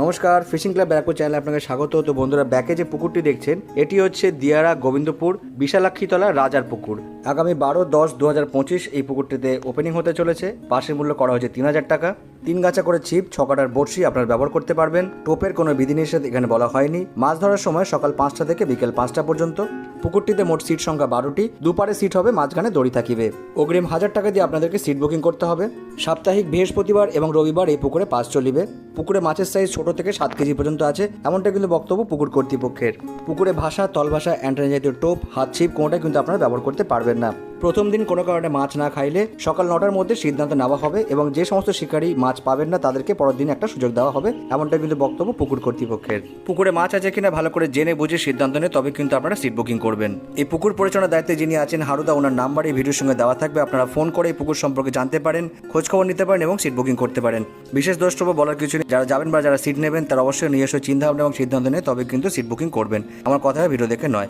নমস্কার fishing club Barrackpore চ্যানেলে আপনাকে স্বাগত। তো বন্ধুরা, ব্যাকে যে পুকুরটি দেখছেন, এটি হচ্ছে দিয়ারা গোবিন্দপুর বিশালাক্ষীতলা রাজার পুকুর। আগামী বারো দশ দু এই পুকুরটিতে ওপেনিং হতে চলেছে। পাশের মূল্য করা হয়েছে তিন হাজার টাকা। তিন গাছা করে ছিপ, ছ কাটার বড়শি আপনারা ব্যবহার করতে পারবেন। টোপের কোনো বিধিনিষেধ এখানে বলা হয়নি। মাছ ধরার সময় সকাল পাঁচটা থেকে বিকেল পাঁচটা পর্যন্ত। পুকুরটিতে মোট সিট সংখ্যা বারোটি। দুপারে সিট হবে, মাঝখানে দড়ি থাকিবে। অগ্রিম হাজার টাকা দিয়ে আপনাদেরকে সিট বুকিং করতে হবে। সাপ্তাহিক বৃহস্পতিবার এবং রবিবার এই পুকুরে পাস চলিবে। পুকুরে মাছের সাইজ ছোট থেকে সাত কেজি পর্যন্ত আছে। এমনটা কিন্তু বক্তব্য পুকুর কর্তৃপক্ষের। পুকুরে ভাষা তল ভাষা জাতীয় টোপ, হাত ছিপ কোনোটাই কিন্তু আপনারা ব্যবহার করতে পারবেন না। প্রথম দিন কোনো কারণে মাছ না খাইলে সকাল নটার মধ্যে সিদ্ধান্ত নেওয়া হবে এবং যে সমস্ত শিকারী মাছ পাবেন না তাদেরকে পরের দিন একটা সুযোগ দেওয়া হবে। এমনটা কিন্তু বক্তব্য পুকুর কর্তৃপক্ষের। পুকুরে মাছ আছে কিনা ভালো করে জেনে বুঝে সিদ্ধান্ত নিয়ে তবে কিন্তু আপনারা সিট বুকিং করবেন এই পুকুর পরিচালনার দায়িত্বে যিনি আছেন হারুদা, ওনার নাম্বার এই ভিডিওর সঙ্গে দেওয়া থাকবে। আপনারা ফোন করে এই পুকুর সম্পর্কে জানতে পারেন খোঁজ খবর নিতে পারেন এবং সিট বুকিং করতে পারেন। বিশেষ দ্রষ্টব্য বলার কিছু নেই। যারা যাবেন বা যারা সিট নেবেন, তারা অবশ্যই নিজস্ব চিন্তাভাবনা এবং সিদ্ধান্ত নেয়, তবে কিন্তু সিট বুকিং করবেন। আমার কথা ভিডিও দেখে নয়।